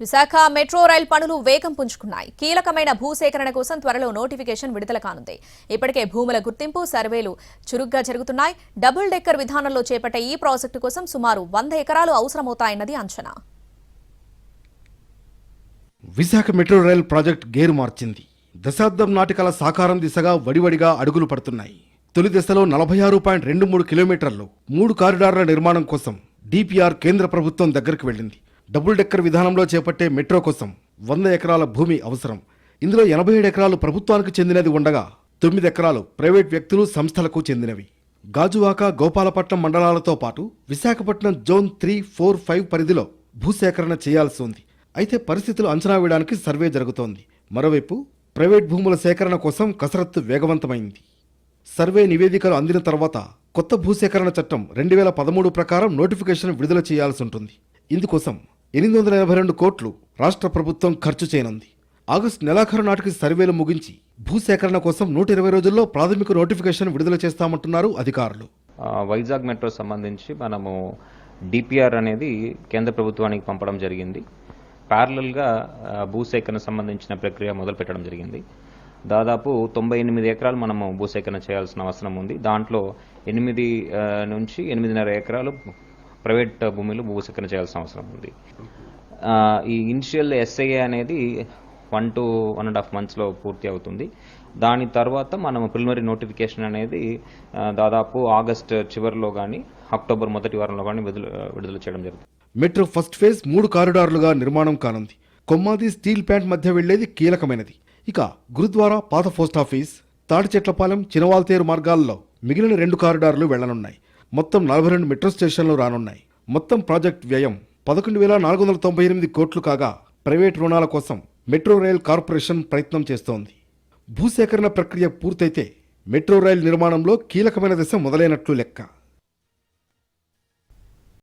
Visakha metro rail పనులు వేగం పుంజుకున్నాయి. కీలకమైన భూసేకరణ కోసం త్వరలో నోటిఫికేషన్ విడుదల కానుంది. ఇప్పటికే భూముల గుర్తింపు సర్వేలు చురుగ్గా జరుగుతున్నాయి. డబుల్ డెక్కర్ విధానంలో చేపట్టే ఈ ప్రాజెక్టు కోసం సుమారు వంద ఎకరాలు అవసరమవుతాయన్నది అంచనా. Visakha metro rail project gear మార్చింది. దశాబ్దం నాటికల సాకారం దిశగా వడివడిగా అడుగులు పడుతున్నాయి. తొలి దశలో నలభై ఆరు పాయింట్ రెండు మూడు కిలోమీటర్లు మూడు కారిడార్ల నిర్మాణం కోసం డిపిఆర్ కేంద్ర ప్రభుత్వం దగ్గరికి వెళ్ళింది. డబుల్ డెక్కర్ విధానంలో చేపట్టే మెట్రో కోసం వంద ఎకరాల భూమి అవసరం. ఇందులో ఎనభై ఏడు ఎకరాలు ప్రభుత్వానికి చెందినది ఉండగా తొమ్మిది ఎకరాలు ప్రైవేట్ వ్యక్తులు సంస్థలకు చెందినవి. గాజువాక గోపాలపట్నం మండలాలతో పాటు Visakhapatnam zone three four five పరిధిలో భూసేకరణ చేయాల్సి ఉంది. అయితే పరిస్థితులు అంచనా వేయడానికి సర్వే జరుగుతోంది. మరోవైపు ప్రైవేట్ భూముల సేకరణ కోసం కసరత్తు వేగవంతమైంది. సర్వే నివేదికలు అందిన తర్వాత కొత్త భూసేకరణ చట్టం రెండు వేల పదమూడు ప్రకారం నోటిఫికేషన్ విడుదల చేయాల్సి ఉంటుంది. ఇందుకోసం ఎనిమిది వందల ఎనభై రెండు కోట్లు రాష్ట్ర ప్రభుత్వం ఖర్చు చేయనుంది. ఆగస్టు నెలాఖరు నాటికి సర్వేలు ముగించి భూసేకరణ కోసం నూట ఇరవై రోజుల్లో ప్రాథమిక నోటిఫికేషన్ విడుదల చేస్తామంటున్నారు అధికారులు. వైజాగ్ మెట్రో సంబంధించి మనము డిపిఆర్ అనేది కేంద్ర ప్రభుత్వానికి పంపడం జరిగింది. ప్యారలల్గా భూసేకరణ సంబంధించిన ప్రక్రియ మొదలు పెట్టడం జరిగింది. దాదాపు తొంభై ఎనిమిది ఎకరాలు మనము భూసేకరణ చేయాల్సిన అవసరం ఉంది. దాంట్లో ఎనిమిది నుంచి ఎనిమిదిన్నర ఎకరాలు ప్రైవేట్ భూమిలో భూసేకరణ చేయాల్సిన అవసరం ఉంది. ఈ ఇనిషియల్ ఎస్ఐఏ అనేది one two one and half మంత్స్లో పూర్తి అవుతుంది. దాని తర్వాత మనం ప్రిలిమినరీ నోటిఫికేషన్ అనేది దాదాపు ఆగస్ట్ చివరిలో కానీ అక్టోబర్ మొదటి వారంలో కానీ విడుదల విడుదల చేయడం జరుగుతుంది. మెట్రో ఫస్ట్ ఫేజ్ మూడు కారిడార్లుగా నిర్మాణం కానుంది. కొమ్మాది స్టీల్ ప్లాంట్ మధ్య వెళ్ళేది కీలకమైనది. ఇక గురుద్వారా పాత పోస్టాఫీస్ తాడిచెట్లపాలెం చినవాల్తేరు మార్గాల్లో మిగిలిన రెండు కారిడార్లు వెళ్ళనున్నాయి. మొత్తం నలభై రెండు మెట్రో స్టేషన్లు రానున్నాయి. మొత్తం ప్రాజెక్ట్ వ్యయం పదకొండు వేల నాలుగు వందల తొంభై ఎనిమిది కోట్లు కాగా ప్రైవేట్ రుణాల కోసం మెట్రో రైల్ కార్పొరేషన్ ప్రయత్నం చేస్తోంది. భూసేకరణ ప్రక్రియ పూర్తయితే మెట్రో రైల్ నిర్మాణంలో కీలకమైన దశ మొదలైనట్లు లెక్క.